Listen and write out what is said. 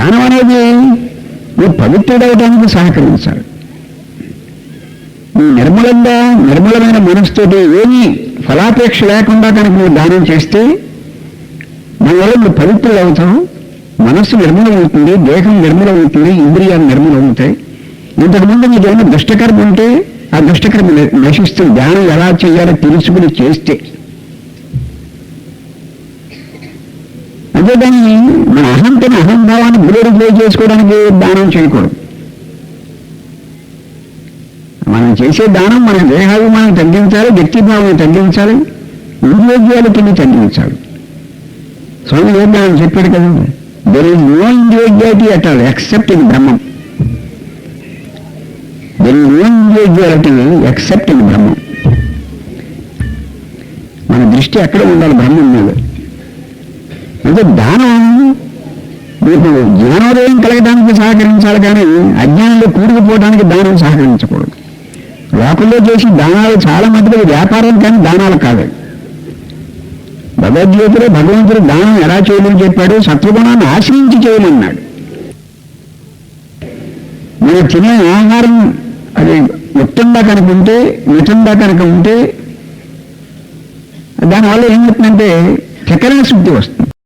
దానం అనేది నువ్వు పవిత్రుడవడానికి సహకరించాలి. నువ్వు నిర్మలంగా నిర్మలమైన మనసుతోటి ఏమీ ఫలాపేక్ష లేకుండా కనుక నువ్వు దానం చేస్తే దానివల్ల నువ్వు పవిత్రులు అవుతావు మనస్సు నిర్మలమవుతుంది దేహం నిర్మలమవుతుంది ఇంద్రియాలు నిర్మలం ఇంతకుముందు నీకు ఏమైనా దుష్టకర్మ ఉంటే ఆ దుష్టకర్మ నశిస్తూ నశిస్తుంది ధ్యానం ఎలా చేయాలో తెలుసుకుని చేస్తే అంతేగాని మన అహంతని అహంభావాన్ని గ్లోరిఫై చేసుకోవడానికి దానం చేయకూడదు. మనం చేసే దానం మన దేహాభిమానం తగ్గించాలి వ్యక్తిభావం తగ్గించాలి ఇండివిజువాలిటీని తగ్గించాలి. స్వామి వివేకానంద చెప్పాడు కదా? There is no individuality at all except in Brahman there is no individuality except in Brahman మన దృష్టి ఎక్కడ ఉండాలి? బ్రహ్మం మీద. అంటే దానం మీకు జ్ఞానోదయం కలగడానికి సహకరించాలి కానీ అజ్ఞానంలో కూరుకుపోవడానికి దానం సహకరించకూడదు. లోకంలో చేసి దానాలు చాలా మందికి వ్యాపారం కానీ దానాలు కాదు. భగవద్గీతలో భగవంతుడు దానం ఎలా చేయమని చెప్పాడు? సత్వగుణాన్ని ఆశ్రయించి చేయమన్నాడు. మీరు తినే ఆహారం అది యుక్తంగా కనుక ఉంటే మితంగా కనుక ఉంటే దానివల్ల ఏమవుతుందంటే చక్కెర శుద్ధి వస్తుంది.